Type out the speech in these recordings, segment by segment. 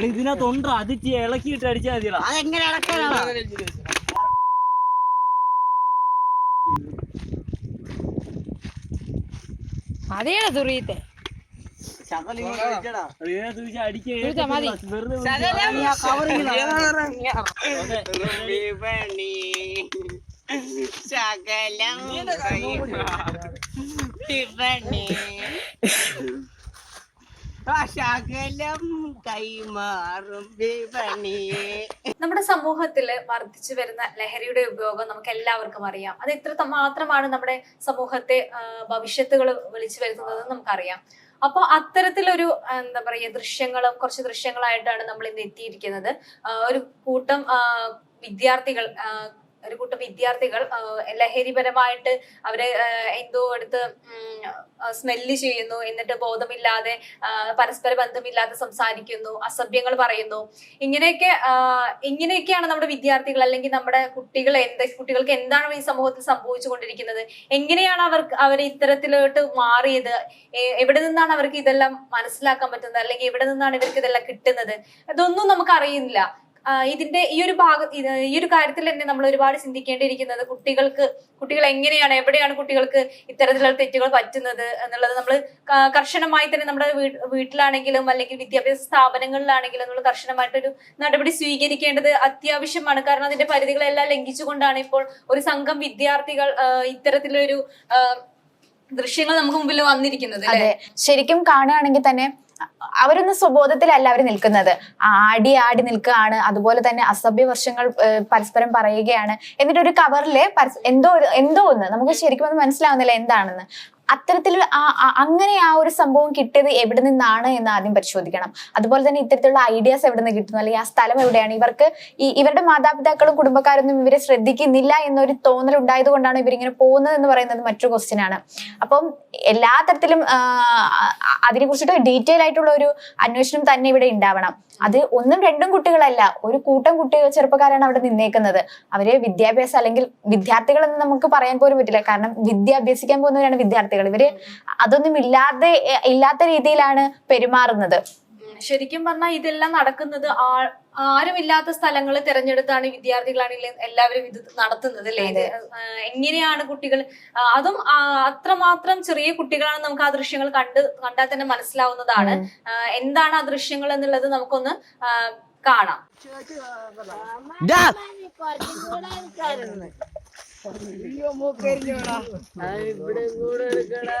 ഇതിനകത്തുണ്ട് അത് ഇളക്കിയിട്ട് അടിച്ചാൽ മതിയടാ അതെങ്ങനെ ഇളക്കാനാണോ അതേടാ തുറിയത്തെ ശകലം ശകലം കൈമാറും വിപണിയെ. നമ്മുടെ സമൂഹത്തിൽ വർദ്ധിച്ചു വരുന്ന ലഹരിയുടെ ഉപയോഗം നമുക്ക് എല്ലാവർക്കും അറിയാം. അത് എത്ര മാത്രമാണ് നമ്മുടെ സമൂഹത്തെ ഭവിഷ്യത്തുകൾ വിളിച്ചു വരുത്തുന്നത് നമുക്കറിയാം. അപ്പോൾ അത്തരത്തിലൊരു എന്താ പറയുക ദൃശ്യങ്ങളും കുറച്ച് ദൃശ്യങ്ങളായിട്ടാണ് നമ്മൾ ഇന്ന് എത്തിയിരിക്കുന്നത്. ഒരു കൂട്ടം വിദ്യാർത്ഥികൾ ഒരു കൂട്ടം വിദ്യാർത്ഥികൾ ലഹരിപരമായിട്ട് അവരെ എന്തോ എടുത്ത് സ്മെല്ല് ചെയ്യുന്നു എന്നിട്ട് ബോധമില്ലാതെ പരസ്പര ബന്ധമില്ലാതെ സംസാരിക്കുന്നു അസഭ്യങ്ങൾ പറയുന്നു. ഇങ്ങനെയൊക്കെ ഇങ്ങനെയൊക്കെയാണ് നമ്മുടെ വിദ്യാർത്ഥികൾ അല്ലെങ്കിൽ നമ്മുടെ കുട്ടികൾ എന്ത് കുട്ടികൾക്ക് എന്താണ് ഈ സമൂഹത്തിൽ സംഭവിച്ചുകൊണ്ടിരിക്കുന്നത്? എങ്ങനെയാണ് അവർക്ക് അവർ ഇത്തരത്തിലോട്ട് മാറിയത്? എവിടെ നിന്നാണ് അവർക്ക് ഇതെല്ലാം മനസ്സിലാക്കാൻ പറ്റുന്നത്? അല്ലെങ്കിൽ എവിടെ നിന്നാണ് ഇവർക്ക് ഇതെല്ലാം കിട്ടുന്നത്? അതൊന്നും നമുക്ക് അറിയില്ല ആ, ഇതിന്റെ ഈ ഒരു ഭാഗ ഈ ഒരു കാര്യത്തിൽ തന്നെ നമ്മൾ ഒരുപാട് ചിന്തിക്കേണ്ടിയിരിക്കുന്നത് കുട്ടികൾക്ക് കുട്ടികൾ എങ്ങനെയാണ് എവിടെയാണ് കുട്ടികൾക്ക് ഇത്തരത്തിലുള്ള തെറ്റുകൾ പറ്റുന്നത് എന്നുള്ളത് നമ്മൾ കർശനമായി തന്നെ നമ്മുടെ വീട്ടിലാണെങ്കിലും അല്ലെങ്കിൽ വിദ്യാഭ്യാസ സ്ഥാപനങ്ങളിലാണെങ്കിലും നമ്മൾ കർശനമായിട്ടൊരു നടപടി സ്വീകരിക്കേണ്ടത് അത്യാവശ്യമാണ് കാരണം അതിന്റെ പരിധികളെല്ലാം ലംഘിച്ചുകൊണ്ടാണ് ഇപ്പോൾ ഒരു സംഘം വിദ്യാർത്ഥികൾ ഇത്തരത്തിലൊരു ദൃശ്യങ്ങൾ നമുക്ക് മുമ്പിൽ വന്നിരിക്കുന്നത്? ശരിക്കും കാണുകയാണെങ്കിൽ തന്നെ അവരൊന്നും സ്വബോധത്തിലല്ല അവർ നിൽക്കുന്നത്. ആടി ആടി നിൽക്കുകയാണ്. അതുപോലെ തന്നെ അസഭ്യ വർഷങ്ങൾ പരസ്പരം പറയുകയാണ്. എന്നിട്ട് ഒരു കവറിൽ എന്തോ എന്തോ ഒന്ന്. നമുക്ക് ശരിക്കും ഒന്ന് മനസ്സിലാവുന്നില്ല എന്താണെന്ന്. അത്തരത്തിൽ അങ്ങനെ ആ ഒരു സംഭവം കിട്ടിയത് എവിടെ നിന്നാണ് എന്ന് ആദ്യം പരിശോധിക്കണം. അതുപോലെ തന്നെ ഇത്തരത്തിലുള്ള ഐഡിയാസ് എവിടെ നിന്ന് കിട്ടുന്നു? അല്ലെങ്കിൽ ആ സ്ഥലം എവിടെയാണ്? ഇവർക്ക് ഈ ഇവരുടെ മാതാപിതാക്കളും കുടുംബക്കാരൊന്നും ഇവരെ ശ്രദ്ധിക്കുന്നില്ല എന്നൊരു തോന്നൽ ഉണ്ടായത് കൊണ്ടാണ് ഇവരിങ്ങനെ പോകുന്നത് എന്ന് പറയുന്നത് മറ്റൊരു ക്വസ്റ്റ്യൻ ആണ്. അപ്പം എല്ലാ തരത്തിലും അതിനെ കുറിച്ചിട്ട് ഡീറ്റെയിൽ ആയിട്ടുള്ള ഒരു അന്വേഷണം തന്നെ ഇവിടെ ഉണ്ടാവണം. അത് ഒന്നും രണ്ടും കുട്ടികളല്ല. ഒരു കൂട്ടം കുട്ടികൾ ചെറുപ്പക്കാരാണ് അവിടെ നിന്നേക്കുന്നത്. അവർ വിദ്യാഭ്യാസം അല്ലെങ്കിൽ വിദ്യാർത്ഥികൾ എന്ന് നമുക്ക് പറയാൻ പോലും പറ്റില്ല. കാരണം വിദ്യ അഭ്യസിക്കാൻ പോകുന്നവരാണ് വിദ്യാർത്ഥികൾ. ഇവർ അതൊന്നും ഇല്ലാതെ ഇല്ലാത്ത രീതിയിലാണ് പെരുമാറുന്നത്. ശരിക്കും പറഞ്ഞാൽ ഇതെല്ലാം നടക്കുന്നത് ആ- ആരുമില്ലാത്ത സ്ഥലങ്ങൾ തിരഞ്ഞെടുത്താണ് വിദ്യാർത്ഥികളാണെങ്കിൽ വിദ്യാർത്ഥികളാണെങ്കിലും എല്ലാവരും ഇത് നടത്തുന്നത് അല്ലേ? ഇത് എങ്ങനെയാണ് കുട്ടികൾ അതും അത്രമാത്രം ചെറിയ കുട്ടികളാണ് നമുക്ക് ആ ദൃശ്യങ്ങൾ കണ്ട് കണ്ടാൽ തന്നെ മനസ്സിലാവുന്നതാണ്. എന്താണ് ആ ദൃശ്യങ്ങൾ എന്നുള്ളത് നമുക്കൊന്ന് കാണാം. ഇവിടെ കൂടെ എടുക്കടാ.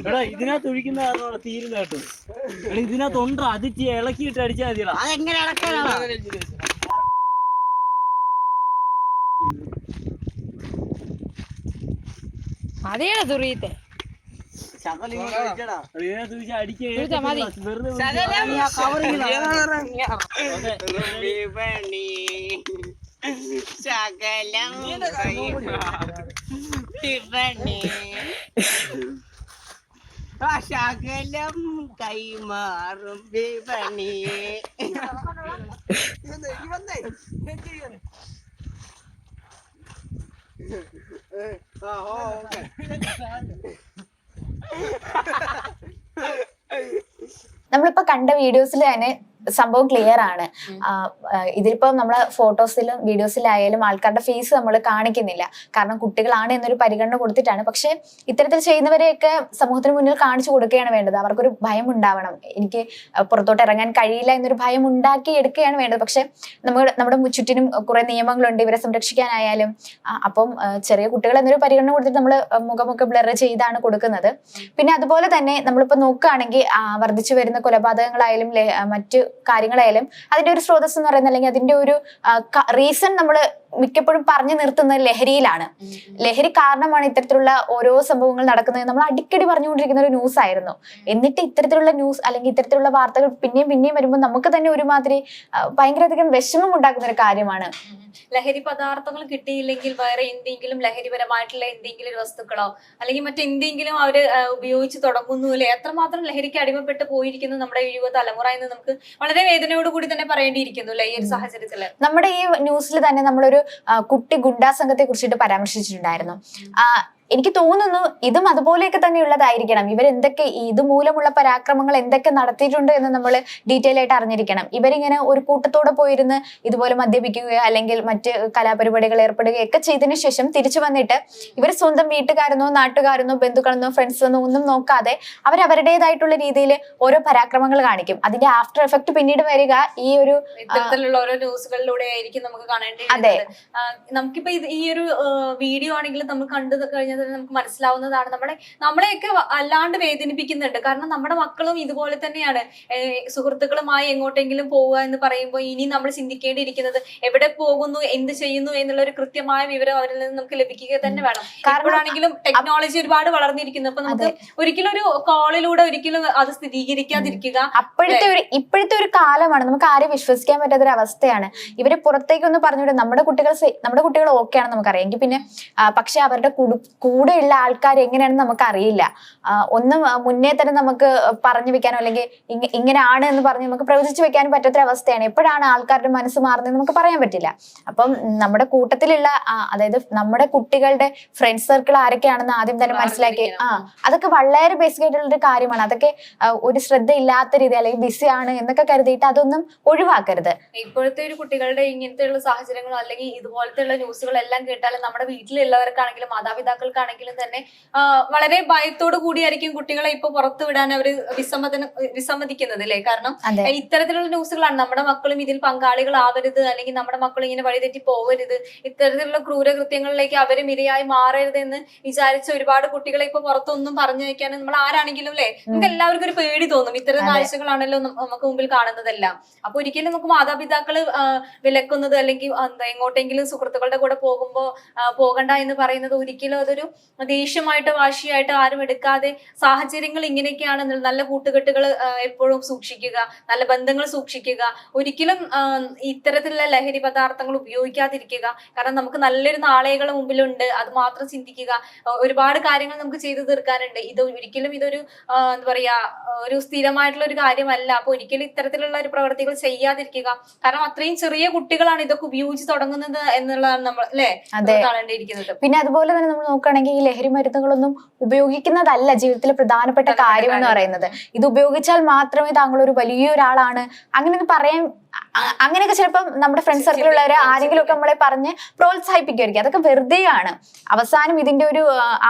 എടാ ഇതിനകത്ത് ഒഴിക്കുന്ന കാരണമാണ് തീരുന്ന കേട്ടോ എടാ ഇതിനകത്തുണ്ട് അത് ഇളക്കിയിട്ട് അടിച്ചാൽ മതിയടാ അതെങ്ങനെ ഇളക്കാനാണ് അതേടാ തുറിയത്തെ ശകലം ശകലം കൈമാറും വിപണിയെ. നമ്മളിപ്പോ കണ്ട വീഡിയോസിൽ തന്നെ സംഭവം ക്ലിയർ ആണ്. ആ, ആ, ഇതിലിപ്പോ നമ്മളെ ഫോട്ടോസിലും വീഡിയോസിലായാലും ആൾക്കാരുടെ ഫേസ് നമ്മൾ കാണിക്കുന്നില്ല. കാരണം കുട്ടികളാണ് എന്നൊരു പരിഗണന കൊടുത്തിട്ടാണ്. പക്ഷെ ഇത്തരത്തിൽ ചെയ്യുന്നവരെയൊക്കെ സമൂഹത്തിന് മുന്നിൽ കാണിച്ചു കൊടുക്കുകയാണ് വേണ്ടത്. അവർക്കൊരു ഭയം ഉണ്ടാവണം. എനിക്ക് പുറത്തോട്ട് ഇറങ്ങാൻ കഴിയില്ല എന്നൊരു ഭയം ഉണ്ടാക്കി എടുക്കുകയാണ് വേണ്ടത്. പക്ഷെ നമ്മൾ നമ്മുടെ ചുറ്റിനും കുറെ നിയമങ്ങളുണ്ട്. ഇവരെ സംരക്ഷിക്കാനായാലും. അപ്പം ചെറിയ കുട്ടികൾ എന്നൊരു പരിഗണന കൊടുത്തിട്ട് നമ്മൾ മുഖമൊക്കെ ബ്ലർ ചെയ്താണ് കൊടുക്കുന്നത്. പിന്നെ അതുപോലെ തന്നെ നമ്മളിപ്പോ നോക്കുകയാണെങ്കിൽ വർദ്ധിച്ചു വരുന്ന കൊലപാതകങ്ങളായാലും മറ്റു കാര്യങ്ങളായാലും അതിന്റെ ഒരു സ്രോതസ് എന്ന് പറയുന്നത് അല്ലെങ്കിൽ അതിന്റെ ഒരു റീസൺ നമ്മൾ മിക്കപ്പോഴും പറഞ്ഞു നിർത്തുന്നത് ലഹരിയിലാണ്. ലഹരി കാരണമാണ് ഇത്തരത്തിലുള്ള ഓരോ സംഭവങ്ങൾ നടക്കുന്നത്. നമ്മൾ അടിക്കടി പറഞ്ഞുകൊണ്ടിരിക്കുന്ന ഒരു ന്യൂസ് ആയിരുന്നു. എന്നിട്ട് ഇത്തരത്തിലുള്ള ന്യൂസ് അല്ലെങ്കിൽ ഇത്തരത്തിലുള്ള വാർത്തകൾ പിന്നെയും പിന്നെയും വരുമ്പോൾ നമുക്ക് തന്നെ ഒരുമാതിരി ഭയങ്കരധികം വിഷമം ഉണ്ടാക്കുന്ന ഒരു കാര്യമാണ്. ലഹരി പദാർത്ഥങ്ങൾ കിട്ടിയില്ലെങ്കിൽ വേറെ എന്തെങ്കിലും ലഹരിപരമായിട്ടുള്ള എന്തെങ്കിലും വസ്തുക്കളോ അല്ലെങ്കിൽ മറ്റെന്തെങ്കിലും അവർ ഉപയോഗിച്ച് തുടങ്ങുന്നു അല്ലെ? എത്രമാത്രം ലഹരിക്ക് അടിമപ്പെട്ട് പോയിരിക്കുന്നു നമ്മുടെ യുവ തലമുറ എന്ന് നമുക്ക് വളരെ വേദനയോട് കൂടി തന്നെ പറയേണ്ടിയിരിക്കുന്നു അല്ലെ ഈ ഒരു സാഹചര്യത്തിൽ നമ്മുടെ ഈ ന്യൂസിൽ തന്നെ നമ്മളൊരു കുട്ടി ഗുണ്ടാ സംഘത്തെ കുറിച്ചിട്ട് പരാമർശിച്ചിട്ടുണ്ടായിരുന്നു എനിക്ക് തോന്നുന്നു ഇതും അതുപോലെയൊക്കെ തന്നെയുള്ളതായിരിക്കണം. ഇവർ എന്തൊക്കെ ഇതുമൂലമുള്ള പരാക്രമങ്ങൾ എന്തൊക്കെ നടത്തിയിട്ടുണ്ട് എന്ന് നമ്മൾ ഡീറ്റെയിൽ ആയിട്ട് അറിഞ്ഞിരിക്കണം. ഇവരിങ്ങനെ ഒരു കൂട്ടത്തോടെ പോയിരുന്ന് ഇതുപോലെ മദ്യപിക്കുകയോ അല്ലെങ്കിൽ മറ്റ് കലാപരിപാടികൾ ഏർപ്പെടുകയോ ഒക്കെ ചെയ്തതിനു ശേഷം തിരിച്ചു വന്നിട്ട് ഇവർ സ്വന്തം വീട്ടുകാരെന്നോ നാട്ടുകാരെന്നോ ബന്ധുക്കളെന്നോ ഫ്രണ്ട്സെന്നോ ഒന്നും നോക്കാതെ അവർ അവരുടേതായിട്ടുള്ള രീതിയിൽ ഓരോ പരാക്രമങ്ങൾ കാണിക്കും. അതിന്റെ ആഫ്റ്റർ എഫക്ട് പിന്നീട് വരിക ഈ ഒരു ഇത്തരത്തിലുള്ള ഓരോ ന്യൂസുകളിലൂടെ ആയിരിക്കും നമുക്ക് കാണേണ്ടത് അതെ. നമുക്കിപ്പോ ഈ ഒരു വീഡിയോ ആണെങ്കിലും നമ്മൾ കണ്ടു കഴിഞ്ഞാൽ തന്നെ നമുക്ക് മനസ്സിലാവുന്നതാണ്. നമ്മളെ നമ്മളെയൊക്കെ അല്ലാണ്ട് വേദനിപ്പിക്കുന്നുണ്ട്. കാരണം നമ്മുടെ മക്കളും ഇതുപോലെ തന്നെയാണ്. സുഹൃത്തുക്കളുമായി എങ്ങോട്ടെങ്കിലും പോവുക എന്ന് പറയുമ്പോൾ ഇനി നമ്മൾ ചിന്തിക്കേണ്ടിയിരിക്കുന്നത് എവിടെ പോകുന്നു എന്ത് ചെയ്യുന്നു എന്നുള്ള ഒരു കൃത്യമായ വിവരം അവരിൽ നിന്ന് നമുക്ക് ലഭിക്കുക തന്നെ വേണം. കാരണമാണെങ്കിലും ടെക്നോളജി ഒരുപാട് വളർന്നിരിക്കുന്നു. അപ്പൊ നമുക്ക് ഒരിക്കലും ഒരു കോളിലൂടെ ഒരിക്കലും അത് സ്ഥിരീകരിക്കാതിരിക്കുക. അപ്പോഴത്തെ ഒരു ഇപ്പോഴത്തെ ഒരു കാലമാണ്. നമുക്ക് ആരെയും വിശ്വസിക്കാൻ പറ്റാത്ത ഒരു അവസ്ഥയാണ് ഇവർ പുറത്തേക്കൊന്ന് പറഞ്ഞു നമ്മുടെ കുട്ടികൾ നമ്മുടെ കുട്ടികൾ ഓക്കെ ആണെന്ന് നമുക്കറിയാം. എങ്കിൽ പിന്നെ പക്ഷെ അവരുടെ കൂടെയുള്ള ആൾക്കാർ എങ്ങനെയാണെന്ന് നമുക്ക് അറിയില്ല ഒന്ന് മുന്നേ തന്നെ നമുക്ക് പറഞ്ഞു വെക്കാനോ അല്ലെങ്കിൽ ഇങ്ങനെയാണ് എന്ന് പറഞ്ഞ് നമുക്ക് പ്രവചിച്ചു വെക്കാനും പറ്റാത്തൊരു അവസ്ഥയാണ്. എപ്പോഴാണ് ആൾക്കാരുടെ മനസ്സ് മാറുന്നത് നമുക്ക് പറയാൻ പറ്റില്ല. അപ്പം നമ്മുടെ കൂട്ടത്തിലുള്ള അതായത് നമ്മുടെ കുട്ടികളുടെ ഫ്രണ്ട് സർക്കിൾ ആരൊക്കെയാണെന്ന് ആദ്യം തന്നെ മനസ്സിലാക്കി. ആ അതൊക്കെ വളരെ ബേസിക് ആയിട്ടുള്ള ഒരു കാര്യമാണ്. അതൊക്കെ ഒരു ശ്രദ്ധ ഇല്ലാത്ത രീതി അല്ലെങ്കിൽ ബിസി ആണ് എന്നൊക്കെ കരുതിയിട്ട് അതൊന്നും ഒഴിവാക്കരുത്. ഇപ്പോഴത്തെ ഒരു കുട്ടികളുടെ ഇങ്ങനത്തെയുള്ള സാഹചര്യങ്ങളോ അല്ലെങ്കിൽ ഇതുപോലത്തെയുള്ള ന്യൂസുകളെല്ലാം കേട്ടാലും നമ്മുടെ വീട്ടിലുള്ളവർക്കാണെങ്കിലും മാതാപിതാക്കൾക്കാണെങ്കിലും തന്നെ വളരെ ഭയത്തോടു കൂടിയായിരിക്കും കുട്ടികളെ ഇപ്പൊ പുറത്തു വിടാൻ അവർ വിസമ്മതന വിസമ്മതിക്കുന്നത് അല്ലേ? കാരണം ഇത്തരത്തിലുള്ള ന്യൂസുകളാണ്. നമ്മുടെ മക്കളും ഇതിൽ പങ്കാളികളാവരുത് അല്ലെങ്കിൽ നമ്മുടെ മക്കൾ ഇങ്ങനെ വഴിതെറ്റി പോകരുത് ഇത്തരത്തിലുള്ള ക്രൂരകൃത്യങ്ങളിലേക്ക് അവരും ഇരയായി മാറരുത് എന്ന് വിചാരിച്ച ഒരുപാട് കുട്ടികളെ ഇപ്പൊ പുറത്തൊന്നും പറഞ്ഞു വെക്കാൻ നമ്മൾ ആരാണെങ്കിലും അല്ലേ? നമുക്ക് എല്ലാവർക്കും ഒരു പേടി തോന്നും. ഇത്തരം. കാഴ്ചകളാണല്ലോ നമുക്ക് മുമ്പിൽ കാണുന്നതെല്ലാം. അപ്പൊ ഒരിക്കലും നമുക്ക് മാതാപിതാക്കൾ വിലക്കുന്നത് അല്ലെങ്കിൽ എന്താ എങ്ങോട്ടെങ്കിലും സുഹൃത്തുക്കളുടെ കൂടെ പോകുമ്പോ പോകണ്ട എന്ന് പറയുന്നത് ഒരിക്കലും അതൊരു ദേഷ്യമായിട്ട് വാശിയായിട്ട് ആരും എടുക്കാതെ സാഹചര്യങ്ങൾ ഇങ്ങനെയൊക്കെയാണ് നല്ല കൂട്ടുകെട്ടുകൾ എപ്പോഴും സൂക്ഷിക്കുക നല്ല ബന്ധങ്ങൾ സൂക്ഷിക്കുക ഒരിക്കലും ഇത്തരത്തിലുള്ള ലഹരി പദാർത്ഥങ്ങൾ ഉപയോഗിക്കാതിരിക്കുക. കാരണം നമുക്ക് നല്ലൊരു നാളെകൾ മുമ്പിലുണ്ട് അത് മാത്രം ചിന്തിക്കുക. ഒരുപാട് കാര്യങ്ങൾ നമുക്ക് ചെയ്തു തീർക്കാനുണ്ട്. ഇത് ഒരിക്കലും ഇതൊരു എന്താ പറയാ ഒരു സ്ഥിരമായിട്ടുള്ള ഒരു കാര്യമല്ല. അപ്പൊ ഒരിക്കലും ഇത്തരത്തിലുള്ള ഒരു പ്രവർത്തികൾ ചെയ്യാതിരിക്കുക. കാരണം അത്രയും ചെറിയ കുട്ടികളാണ് ഇതൊക്കെ ഉപയോഗിച്ച് തുടങ്ങുന്നത് എന്നുള്ളതാണ് നമ്മൾ അല്ലെ? കാണേണ്ടിയിരിക്കുന്നത്. പിന്നെ അതുപോലെ തന്നെ നമ്മൾ നോക്കുകയാണെങ്കിൽ ഈ ലഹരി മരുന്നുകളൊന്നും ഉപയോഗിക്കുന്നതല്ല ജീവിതത്തിലെ പ്രധാനപ്പെട്ട കാര്യം. എന്ന് പറയുന്നത്. ഇത് ഉപയോഗിച്ചാൽ മാത്രമേ താങ്കൾ ഒരു വലിയ ഒരാളാണ് അങ്ങനെ പറയാൻ അങ്ങനെയൊക്കെ ചിലപ്പം നമ്മുടെ ഫ്രണ്ട് സർക്കിളുള്ളവർ ആരെങ്കിലും ഒക്കെ നമ്മളെ പറഞ്ഞ് പ്രോത്സാഹിപ്പിക്കുമായിരിക്കും. അതൊക്കെ വെറുതെയാണ്. അവസാനം ഇതിന്റെ ഒരു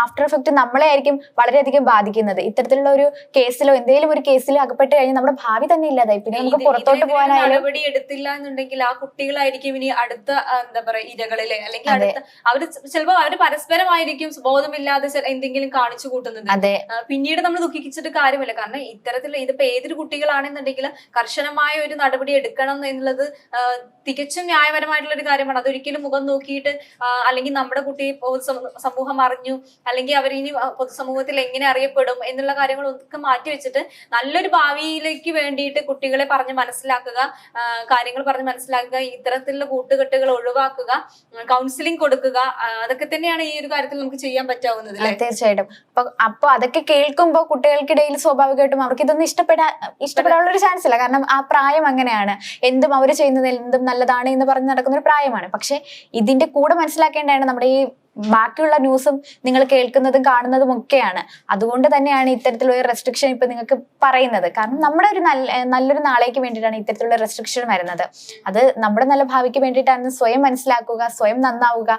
ആഫ്റ്റർ എഫക്ട് നമ്മളെ ആയിരിക്കും വളരെയധികം ബാധിക്കുന്നത്. ഇത്തരത്തിലുള്ള ഒരു കേസിലോ എന്തെങ്കിലും ഒരു കേസിലോ അകപ്പെട്ട് കഴിഞ്ഞാൽ നമ്മുടെ ഭാവി തന്നെ ഇല്ലാതായി. പിന്നെ നമുക്ക് പുറത്തോട്ട് പോകാനായി പോകാനായാലും നടപടി എടുത്തില്ല എന്നുണ്ടെങ്കിൽ ആ കുട്ടികളായിരിക്കും ഇനി അടുത്ത എന്താ പറയാ ഇരകളിലെ അല്ലെങ്കിൽ. അടുത്ത അവർ ചിലപ്പോ അവർ പരസ്പരമായിരിക്കും ബോധമില്ലാതെ എന്തെങ്കിലും കാണിച്ചു കൂട്ടുന്നത്. അതെ. പിന്നീട് നമ്മൾ ദുഃഖിച്ചിട്ട് കാര്യമില്ല. കാരണം ഇത്തരത്തിലുള്ള ഇതിപ്പോ ഏതൊരു കുട്ടികളാണെന്നുണ്ടെങ്കിൽ കർശനമായ ഒരു നടപടി എടുക്കണം എന്നുള്ളത് ആ, തികച്ചും ന്യായപരമായിട്ടുള്ള ഒരു കാര്യമാണ്. അതൊരിക്കലും മുഖം നോക്കിയിട്ട് അല്ലെങ്കിൽ നമ്മുടെ കുട്ടി സമൂഹം അറിഞ്ഞു അല്ലെങ്കിൽ അവർ ഇനി പൊതുസമൂഹത്തിൽ എങ്ങനെ അറിയപ്പെടും എന്നുള്ള കാര്യങ്ങളൊക്കെ മാറ്റി വെച്ചിട്ട് നല്ലൊരു ഭാവിയിലേക്ക് വേണ്ടിയിട്ട് കുട്ടികളെ പറഞ്ഞ് മനസ്സിലാക്കുക കാര്യങ്ങൾ പറഞ്ഞ് മനസ്സിലാക്കുക ഇത്തരത്തിലുള്ള കൂട്ടുകെട്ടുകൾ ഒഴിവാക്കുക കൗൺസിലിംഗ് കൊടുക്കുക അതൊക്കെ തന്നെയാണ് ഈ ഒരു കാര്യത്തിൽ നമുക്ക് ചെയ്യാൻ പറ്റാവുന്നത് തീർച്ചയായിട്ടും. അപ്പൊ അപ്പൊ അതൊക്കെ കേൾക്കുമ്പോ കുട്ടികൾക്കിടയിൽ സ്വാഭാവികമായിട്ടും അവർക്ക് ഇതൊന്നും ഇഷ്ടപ്പെടാ ഇഷ്ടപ്പെടാനുള്ള ഒരു ചാൻസ് ഇല്ല. കാരണം ആ പ്രായം അങ്ങനെയാണ്. എന്തും അവർ ചെയ്യുന്നത് എന്തും നല്ലതാണ് എന്ന് പറഞ്ഞ് നടക്കുന്ന ഒരു പ്രായമാണ്. പക്ഷെ ഇതിന്റെ കൂടെ മനസ്സിലാക്കേണ്ടതാണ് നമ്മുടെ ഈ ബാക്കിയുള്ള ന്യൂസും നിങ്ങൾ കേൾക്കുന്നതും കാണുന്നതും ഒക്കെയാണ്. അതുകൊണ്ട് തന്നെയാണ് ഇത്തരത്തിലുള്ള റെസ്ട്രിക്ഷൻ ഇപ്പൊ നിങ്ങൾക്ക് പറയുന്നത്. കാരണം നമ്മുടെ ഒരു നല്ല നല്ലൊരു നാളേക്ക് വേണ്ടിയിട്ടാണ് ഇത്തരത്തിലുള്ള റെസ്ട്രിക്ഷൻ വരുന്നത്. അത് നമ്മുടെ നല്ല ഭാവിക്ക് വേണ്ടിയിട്ടാണ് സ്വയം മനസ്സിലാക്കുക സ്വയം നന്നാവുക.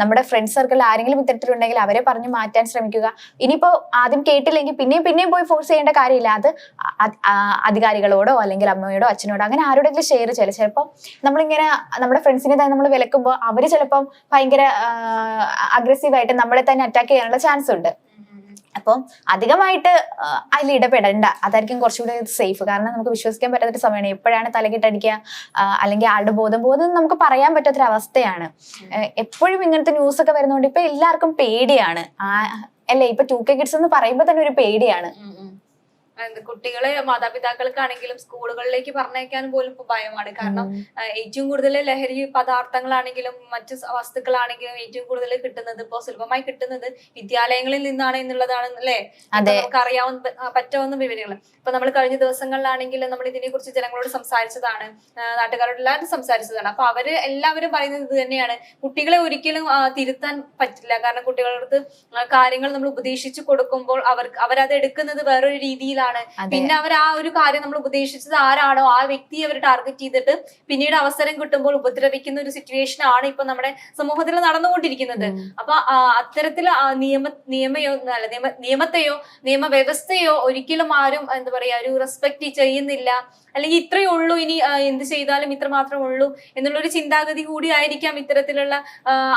നമ്മുടെ ഫ്രണ്ട് സർക്കിൾ ആരെങ്കിലും ഇത്തരത്തിലുണ്ടെങ്കിൽ അവരെ പറഞ്ഞു മാറ്റാൻ ശ്രമിക്കുക. ഇനിയിപ്പോ ആദ്യം കേട്ടില്ലെങ്കിൽ പിന്നെയും പിന്നെയും പോയി ഫോഴ്സ് ചെയ്യേണ്ട കാര്യമില്ല. അത് അധികാരികളോടോ അല്ലെങ്കിൽ അമ്മയോടോ അച്ഛനോടോ അങ്ങനെ ആരോടെങ്കിലും ഷെയർ ചെയ്യാം ചിലപ്പോൾ നമ്മളിങ്ങനെ നമ്മുടെ ഫ്രണ്ട്സിനെ തന്നെ നമ്മൾ വിലക്കുമ്പോൾ അവർ ചിലപ്പം ഭയങ്കര അഗ്രസീവ് ആയിട്ട് നമ്മളെ തന്നെ അറ്റാക്ക് ചെയ്യാനുള്ള ചാൻസ് ഉണ്ട്. അപ്പം അധികമായിട്ട് അതിൽ ഇടപെടണ്ട. അതായിരിക്കും കുറച്ചുകൂടി സേഫ് കാരണം നമുക്ക് വിശ്വസിക്കാൻ പറ്റാത്തൊരു സമയമാണ്. എപ്പോഴാണ് തലകിട്ടടിക്കുക അല്ലെങ്കിൽ ആളുടെ ബോധം ബോധം നമുക്ക് പറയാൻ പറ്റാത്തൊരു അവസ്ഥയാണ്. എപ്പോഴും ഇങ്ങനത്തെ ന്യൂസ് ഒക്കെ വരുന്നതുകൊണ്ട് ഇപ്പൊ എല്ലാവർക്കും പേടിയാണ്. അല്ലേ? ഇപ്പൊ ടു കെ കിഡ്സ് എന്ന് പറയുമ്പോൾ തന്നെ ഒരു പേടിയാണ്. കുട്ടികളെ മാതാപിതാക്കൾക്കാണെങ്കിലും സ്കൂളുകളിലേക്ക് പറഞ്ഞയക്കാൻ പോലും ഇപ്പൊ ഭയമാണ്. കാരണം ഏറ്റവും കൂടുതൽ ലഹരി പദാർത്ഥങ്ങളാണെങ്കിലും മറ്റു വസ്തുക്കളാണെങ്കിലും ഏറ്റവും കൂടുതൽ കിട്ടുന്നത് ഇപ്പോ സുലഭമായി കിട്ടുന്നത് വിദ്യാലയങ്ങളിൽ നിന്നാണ് എന്നുള്ളതാണ് അല്ലേ. നമുക്ക് അറിയാവുന്ന പറ്റാവുന്ന വിവരങ്ങൾ ഇപ്പൊ നമ്മൾ കഴിഞ്ഞ ദിവസങ്ങളിലാണെങ്കിൽ നമ്മൾ ഇതിനെ കുറിച്ച് ജനങ്ങളോട് സംസാരിച്ചതാണ്. നാട്ടുകാരോട് എല്ലാവരും സംസാരിച്ചതാണ്. അപ്പൊ അവർ എല്ലാവരും പറയുന്നത് ഇത് തന്നെയാണ്. കുട്ടികളെ ഒരിക്കലും തിരുത്താൻ പറ്റില്ല. കാരണം കുട്ടികളുടെ കാര്യങ്ങൾ നമ്മൾ ഉപദേശിച്ചു കൊടുക്കുമ്പോൾ അവർക്ക് അവരത് എടുക്കുന്നത് വേറൊരു രീതിയിലാണ്. അതെ. പിന്നെ അവർ ആ ഒരു കാര്യം നമ്മൾ ഉപദേശിച്ചത് ആരാണോ ആ വ്യക്തിയെ അവർ ടാർഗറ്റ് ചെയ്തിട്ട് പിന്നീട് അവസരം കിട്ടുമ്പോൾ ഉപദ്രവിക്കുന്ന ഒരു സിറ്റുവേഷൻ ആണ് ഇപ്പൊ നമ്മുടെ സമൂഹത്തിൽ നടന്നുകൊണ്ടിരിക്കുന്നത്. അപ്പൊ അത്തരത്തിൽ നിയമ നിയമയോ അല്ല നിയമ നിയമത്തെയോ നിയമവ്യവസ്ഥയോ ഒരിക്കലും ആരും എന്താ പറയാ ഒരു റെസ്പെക്ട് ചെയ്യുന്നില്ല. അല്ലെങ്കിൽ ഇത്രയേ ഉള്ളൂ ഇനി എന്ത് ചെയ്താലും ഇത്ര മാത്രമേ ഉള്ളൂ എന്നുള്ള ഒരു ചിന്താഗതി കൂടി ആയിരിക്കാം ഇത്തരത്തിലുള്ള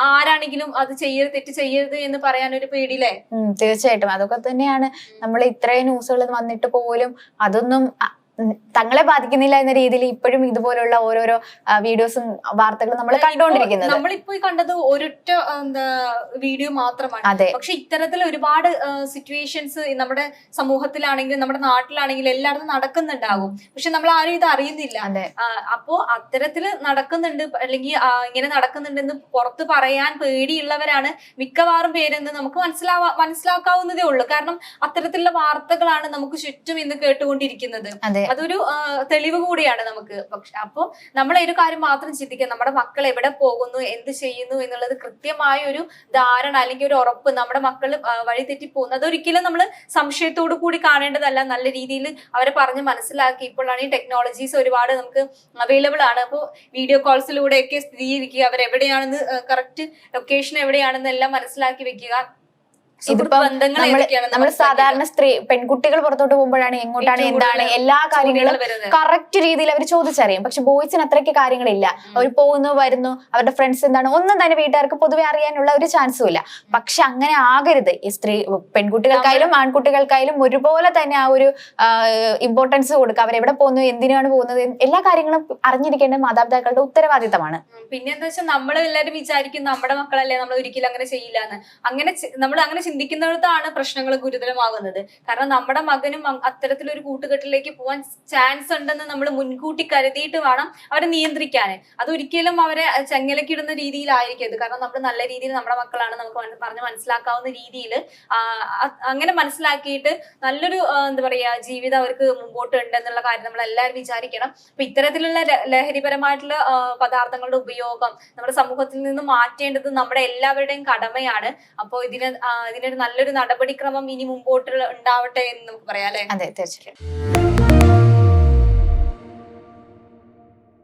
ആരാണെങ്കിലും അത് ചെയ്യരുത് തെറ്റ് ചെയ്യരുത് എന്ന് പറയാൻ ഒരു പേടിയില്ലേ തീർച്ചയായിട്ടും. അതൊക്കെ തന്നെയാണ്. നമ്മൾ ഇത്രയും ന്യൂസുകൾ വന്നിട്ട് പോലും അതൊന്നും തങ്ങളെ ബാധിക്കുന്നില്ല എന്ന രീതിയിൽ ഇപ്പോഴും ഇതുപോലുള്ള ഓരോരോ വീഡിയോസും വാർത്തകളും നമ്മൾ കണ്ടുകൊണ്ടിരിക്കുന്നത്. നമ്മളിപ്പോ കണ്ടത് ഒരൊറ്റ എന്താ വീഡിയോ മാത്രമാണ്. പക്ഷെ ഇത്തരത്തിൽ ഒരുപാട് സിറ്റുവേഷൻസ് നമ്മുടെ സമൂഹത്തിലാണെങ്കിലും നമ്മുടെ നാട്ടിലാണെങ്കിലും എല്ലായിടത്തും നടക്കുന്നുണ്ടാകും. പക്ഷെ നമ്മൾ ആരും ഇത് അറിയുന്നില്ല. അപ്പോ അത്തരത്തിൽ നടക്കുന്നുണ്ട് അല്ലെങ്കിൽ ഇങ്ങനെ നടക്കുന്നുണ്ടെന്ന് പുറത്ത് പറയാൻ പേടിയുള്ളവരാണ് മിക്കവാറും പേരെന്ന് നമുക്ക് മനസ്സിലാവാ മനസ്സിലാക്കാവുന്നതേ ഉള്ളൂ. കാരണം അത്തരത്തിലുള്ള വാർത്തകളാണ് നമുക്ക് ചുറ്റും ഇന്ന് കേട്ടുകൊണ്ടിരിക്കുന്നത്. അതെ. അതൊരു തെളിവ് കൂടിയാണ് നമുക്ക്. പക്ഷെ അപ്പൊ നമ്മൾ ഒരു കാര്യം മാത്രം ചിന്തിക്കുക. നമ്മുടെ മക്കൾ എവിടെ പോകുന്നു എന്ത് ചെയ്യുന്നു എന്നുള്ളത് കൃത്യമായ ഒരു ധാരണ അല്ലെങ്കിൽ ഒരു ഉറപ്പ് നമ്മുടെ മക്കൾ വഴി തെറ്റി പോകുന്നു. അതൊരിക്കലും നമ്മൾ സംശയത്തോടു കൂടി കാണേണ്ടതല്ല. നല്ല രീതിയിൽ അവരെ പറഞ്ഞ് മനസ്സിലാക്കി. ഇപ്പോഴാണ് ഈ ടെക്നോളജീസ് ഒരുപാട് നമുക്ക് അവൈലബിൾ ആണ്. അപ്പോൾ വീഡിയോ കോൾസിലൂടെയൊക്കെ സ്ഥിരീകരിക്കുക. അവരെവിടെയാണെന്ന് കറക്റ്റ് ലൊക്കേഷൻ എവിടെയാണെന്ന് എല്ലാം മനസ്സിലാക്കി വെക്കുക. ഇതിപ്പം നമ്മൾ സാധാരണ സ്ത്രീ പെൺകുട്ടികൾ പുറത്തോട്ട് പോകുമ്പോഴാണ് എങ്ങോട്ടാണ് എന്താണ് എല്ലാ കാര്യങ്ങളും കറക്റ്റ് രീതിയിൽ അവർ ചോദിച്ചറിയും. പക്ഷെ ബോയ്സിന് അത്രയ്ക്ക് കാര്യങ്ങളില്ല. അവർ പോകുന്നു വരുന്നു അവരുടെ ഫ്രണ്ട്സ് എന്താണ്? ഒന്നും തന്നെ വീട്ടുകാർക്ക് പൊതുവെ അറിയാനുള്ള ഒരു ചാൻസും ഇല്ല. പക്ഷെ അങ്ങനെ ആകരുത്. ഈ സ്ത്രീ പെൺകുട്ടികൾക്കായാലും ആൺകുട്ടികൾക്കായാലും ഒരുപോലെ തന്നെ ആ ഒരു ഇമ്പോർട്ടൻസ് കൊടുക്കുക. അവരെവിടെ പോകുന്നു എന്തിനാണ് പോകുന്നത് എല്ലാ കാര്യങ്ങളും അറിഞ്ഞിരിക്കേണ്ട മാതാപിതാക്കളുടെ ഉത്തരവാദിത്തമാണ്. പിന്നെ എന്താ വെച്ചാൽ നമ്മൾ എല്ലാവരും വിചാരിക്കും നമ്മുടെ മക്കളല്ലേ നമ്മൾ ഒരിക്കലും അങ്ങനെ ചെയ്യില്ല എന്ന് അങ്ങനെ നമ്മൾ അങ്ങനെ ചിന്തിക്കുന്നിടത്താണ് പ്രശ്നങ്ങൾ ഗുരുതരമാകുന്നത്. കാരണം നമ്മുടെ മകനും അത്തരത്തിലൊരു കൂട്ടുകെട്ടിലേക്ക് പോകാൻ ചാൻസ് ഉണ്ടെന്ന് നമ്മൾ മുൻകൂട്ടി കരുതിയിട്ട് വേണം അവരെ നിയന്ത്രിക്കാൻ. അതൊരിക്കലും അവരെ ചെങ്ങലക്കിടുന്ന രീതിയിലായിരിക്കരുത് കാരണം നമ്മൾ നല്ല രീതിയിൽ നമ്മുടെ മക്കളാണ് നമുക്ക് പറഞ്ഞ് മനസ്സിലാക്കാവുന്ന രീതിയിൽ അങ്ങനെ മനസ്സിലാക്കിയിട്ട് നല്ലൊരു എന്താ പറയാ ജീവിതം അവർക്ക് മുമ്പോട്ട് ഉണ്ട് എന്നുള്ള കാര്യം നമ്മൾ എല്ലാവരും വിചാരിക്കണം. അപ്പൊ ഇത്തരത്തിലുള്ള ലഹരിപരമായിട്ടുള്ള പദാർത്ഥങ്ങളുടെ ഉപയോഗം നമ്മുടെ സമൂഹത്തിൽ നിന്ന് മാറ്റേണ്ടത് നമ്മുടെ എല്ലാവരുടെയും കടമയാണ്. അപ്പോൾ ഇതിന് ആ, ഇതിനൊരു നല്ലൊരു നടപടിക്രമം ഇനി മുമ്പോട്ട് ഉണ്ടാവട്ടെ എന്ന് നമുക്ക് പറയാം അല്ലെ? അതെ തീർച്ചയായും